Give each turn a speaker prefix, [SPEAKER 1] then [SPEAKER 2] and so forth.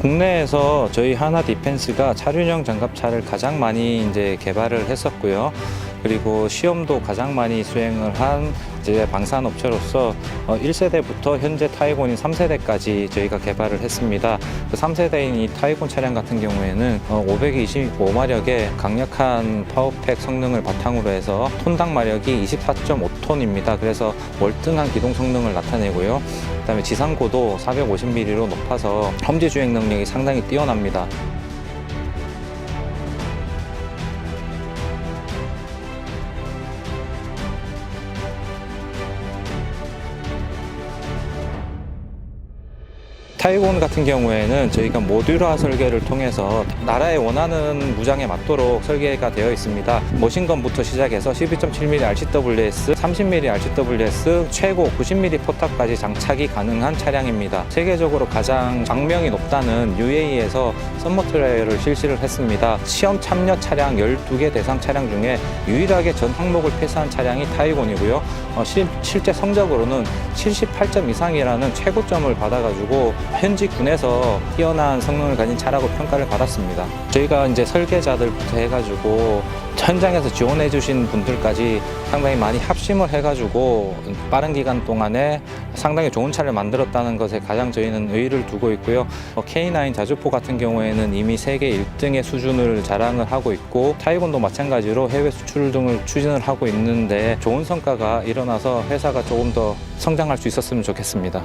[SPEAKER 1] 국내에서 저희 하나 디펜스가 차륜형 장갑차를 가장 많이 이제 개발을 했었고요. 그리고 시험도 가장 많이 수행을 한 이제 방산업체로서 어, 1세대부터 현재 타이곤인 3세대까지 저희가 개발을 했습니다. 그 3세대인 이 타이곤 차량 같은 경우에는 어, 525마력의 강력한 파워팩 성능을 바탕으로 해서 톤당 마력이 24.5톤입니다. 그래서 월등한 기동 성능을 나타내고요. 그다음에 지상고도 450mm로 높아서 험지 주행 능력이 상당히 뛰어납니다. 타이곤 같은 경우에는 저희가 모듈화 설계를 통해서 나라에 원하는 무장에 맞도록 설계가 되어 있습니다. 머신건부터 시작해서 12.7mm RCWS, 30mm RCWS, 최고 90mm 포탑까지 장착이 가능한 차량입니다. 세계적으로 가장 장명이 높다는 UAE에서 썸머 트라이얼을 실시를 했습니다. 시험 참여 차량 12개 대상 차량 중에 유일하게 전 항목을 패스한 차량이 타이곤이고요. 어, 실, 실제 성적으로는 78점 이상이라는 최고점을 받아가지고 현지 군에서 뛰어난 성능을 가진 차라고 평가를 받았습니다. 저희가 이제 설계자들부터 해가지고 현장에서 지원해 주신 분들까지 상당히 많이 합심을 해가지고 빠른 기간 동안에 상당히 좋은 차를 만들었다는 것에 가장 저희는 의의를 두고 있고요. 어, K9 자주포 같은 경우에는 이미 세계 1등의 수준을 자랑을 하고 있고 타이곤도 마찬가지로 해외 수출 등을 추진을 하고 있는데 좋은 성과가 일어나서 회사가 조금 더 성장할 수 있었으면 좋겠습니다.